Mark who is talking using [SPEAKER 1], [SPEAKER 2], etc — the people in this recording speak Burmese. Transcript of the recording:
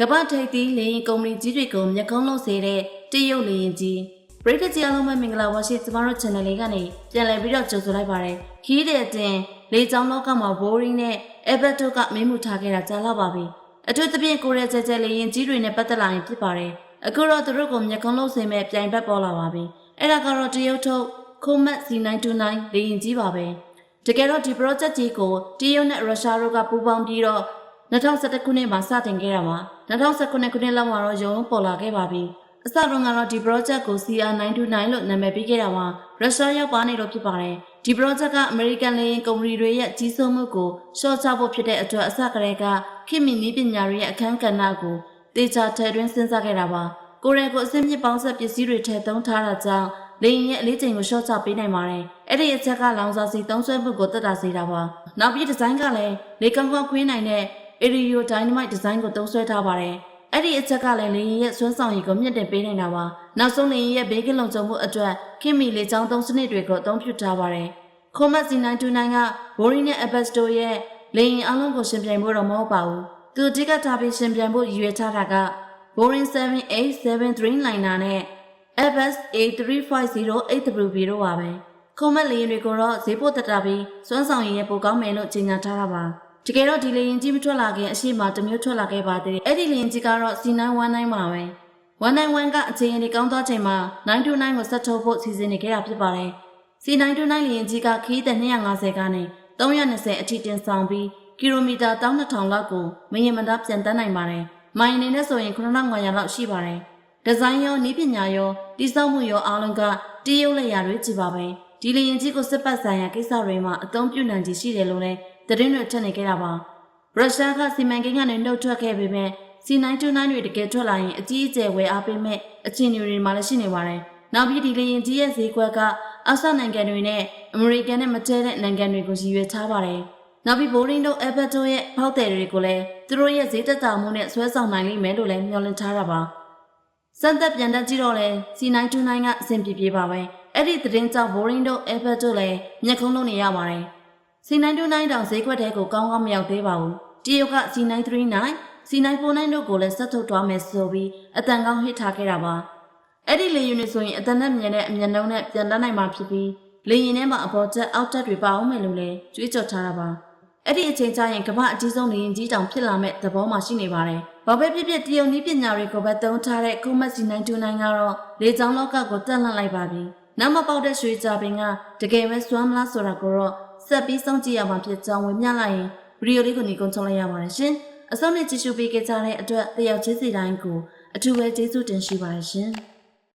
[SPEAKER 1] ကမ္ဘာထိပ်သီးလေရင်ကုမ္ပဏီကြီးတွေကိုမျက်ခုံးလုံးစေတဲ့တရုတ်လေရင်ကြီးပရိသတ်ကြီးအားလုံးပဲမင်္ဂလာပါရှိကျမတို့ channel လေးကနေပြန်လည်ပြီးတော့ကြိုဆိုလိုက်ပါတယ်ခီးတဲ့အတင်လေချောင်းလောကမှာ boring နဲ့ Everton ကမင်းမှုထားခဲ့တာကြာလာပါပြီအထူးသဖြင့်ကိုရဲကျဲကျဲလေရင်ကြီးတွေနဲ့ပတ်သက်လာရင်ဖြစ်ပါတယ်အခုတော့သူတို့ကိုမျက်ခုံးလုံးစေမဲ့ပြိုင်ဘက်ပေါ်လာပါပြီအဲ့ဒါကတော့တရုတ်ထုတ်ခိုမတ် C929 လေရင်ကြီးပါပဲတကယ်တော့ဒီ project ကြီးကိုတရုတ်နဲ့ရုရှားတို့ကပူးပေါင်းပြီးတော့ 2011ခုနှစ်မှာစတင်ခဲ့တာပါ2019ခုနှစ်လောက်မှာတော့ရုံးပေါ်လာခဲ့ပါပြီအစတုန်းကတော့ဒီ project ကို CR929 လို့နာမည်ပေးခဲ့တာပါရုရှားရောက်ပါနေတော့ဖြစ်ပါတယ်ဒီ project ကအမေရိကန်လေယာဉ်ကုမ္ပဏီတွေရဲ့ကြီးစိုးမှုကိုရှော့ချဖို့ဖြစ်တဲ့အတွက်အစကတည်းကခင်မီနည်းပညာတွေရဲ့အခန်းကဏ္ဍကိုတေချာထည့်သွင်းစဉ်းစားခဲ့တာပါကိုရဲကိုအစင်းမြစ်ပေါင်းဆက်ပစ္စည်းတွေထည့်သုံးထားတာကြောင့်လေယာဉ်ရဲ့အလေးချိန်ကိုရှော့ချပေးနိုင်ပါတယ်အဲ့ဒီအချက်ကလောင်စာစီသုံးစွဲမှုကိုတက်တာစေတာပါနောက်ပြီးဒီဇိုင်းကလည်းလေကောင်းကောင်းခွင်းနိုင်တဲ့ Aero Dynamite Design ကိုသုံးစွဲထားပါတယ်။အဲ့ဒီအချက်ကလည်းလေရင်ရဲ့စွမ်းဆောင်ရည်ကိုမြင့်တင်ပေးနေတာပါ။နောက်ဆုံးလေရင်ရဲ့ဘေးကင်းလုံခြုံမှုအတွက်ခင်မီလေချောင်းသုံးစနစ်တွေကိုအသုံးပြုထားပါတယ်။ Comet C929 က Boring နဲ့ Abasto ရဲ့လေရင်အလုံးကိုရှင်ပြိုင်ဖို့တော့မဟုတ်ပါဘူး။သူအဓိကထားပြီးရှင်ပြိုင်ဖို့ရည်ရွယ်ထားတာက Boring 7873 liner နဲ့ Airbus A350 8WB တို့ပါပဲ။ခုံမက်လေရင်တွေကိုတော့ဈေးပို့တက်တာပြီးစွမ်းဆောင်ရည်ရဲ့ပိုကောင်းမယ်လို့ကြေညာထားတာပါ။ တကယ်တော့ဒီလေရင်ကြီးမထွက်လာခင်အရှိမတစ်မျိုးထွက်လာခဲ့ပါသေးတယ်။အဲ့ဒီလေရင်ကြီးကတော့ C919 ပါပဲ။191ကအခြေအနေကောင်းသွားချိန်မှာ929ကိုဆက်ထုတ်ဖို့စီစဉ်နေခဲ့တာဖြစ်ပါတယ်။ C929 လေရင်ကြီးကခီးတဲ့250ကနေ320အထိတင်ဆောင်ပြီးကီလိုမီတာ12000လောက်ကိုမရင်မသားပြန်တန်းနိုင်ပါတယ်။မိုင်အနေနဲ့ဆိုရင်9500လောက်ရှိပါတယ်။ဒီဇိုင်းရောနည်းပညာရောတိစောက်မှုရောအားလုံးကတရုတ်လက်ရာတွေကြည့်ပါပဲဒီလေရင်ကြီးကိုစစ်ပတ်ဆိုင်ရာကိစ္စတွေမှာအသုံးပြုနိုင်ခြင်းရှိတယ်လို့လည်း သတင်းတွေထပ်နေခဲ့တာပါရုရှားကစီမံကိန်းကနေနှုတ်ထွက်ခဲ့ပေမဲ့ C929 တွေတကယ်ထွက်လာရင်အကြီးအကျယ်ဝယ်အားပေးမဲ့အခြေအနေတွေမှာလည်းရှိနေပါတယ်နောက်ပြီးဒီလေရင်ကြီးရဲ့ဈေးကွက်ကအောက်ဆနိုင်ငံတွေနဲ့အမေရိကန်နဲ့မတည့်တဲ့နိုင်ငံတွေကိုရည်ရွယ်ထားပါတယ်နောက်ပြီးဘိုရင်းတို့အဘတ်တို့ရဲ့ဖောက်တယ်တွေကိုလည်းသူတို့ရဲ့ဈေးတက်တာမှုနဲ့ဆွဲဆောင်နိုင်လိမ့်မယ်လို့လည်းမျှော်လင့်ထားတာပါစံသက်ပြန်တက်ကြည့်တော့လဲ C929 ကအဆင်ပြေပြေပါပဲအဲ့ဒီသတင်းကြောင့် boring တို့ airport တို့လည်းမျက်ခုံးလုံးနေရပါတယ် C929 တောင်ဈေးကွက်ထဲကိုကောင်းကောင်းမရောက်သေးပါဘူးတရုတ်က C939 C949 တို့ကိုလည်းဆက်ထုတ်သွားမယ်ဆိုပြီးအတန်ကောင်းဟစ်ထားခဲ့တာပါအဲ့ဒီလေယာဉ်တွေဆိုရင်အတန်နဲ့မြင်တဲ့အမြန်နှုန်းနဲ့ပြန်တန်းနိုင်မှာဖြစ်ပြီးလေယာဉ်ထဲမှာအပေါ်တက်အောက်တက်တွေပါအောင်မယ်လို့လည်းကြွေးကြော်ထားတာပါအဲ့ဒီအချိန်ကျရင်ကမ္ဘာအကြီးဆုံးလေယာဉ်ကြီးတောင်ဖြစ်လာမဲ့သဘောမှရှိနေပါတယ်။ဘာပဲဖြစ်ဖြစ်တရုတ်နည်းပညာတွေကိုပဲသုံးထားတဲ့ Comet C929 ကတော့လေကြောင်းလောကကိုတက်လှန့်လိုက်ပါပြီ။နောက်မပေါက်တဲ့ရွှေကြပင်ကတကယ်ပဲစွမ်းမလားဆိုတာကိုတော့ ဆက်ပြီးစောင့်ကြည့်ရမှာဖြစ်ကြောင်းဝင်မြလိုက်ရင်ဗီဒီယိုလေးကိုညီကုန်းချုံလိုက်ရပါတယ်ရှင်။အဆုံးနဲ့ကြည့်ရှုပေးကြတဲ့အတွက်တယောက်ချင်းစီတိုင်းကိုအထူးပဲကျေးဇူးတင်ရှိပါတယ်ရှင်။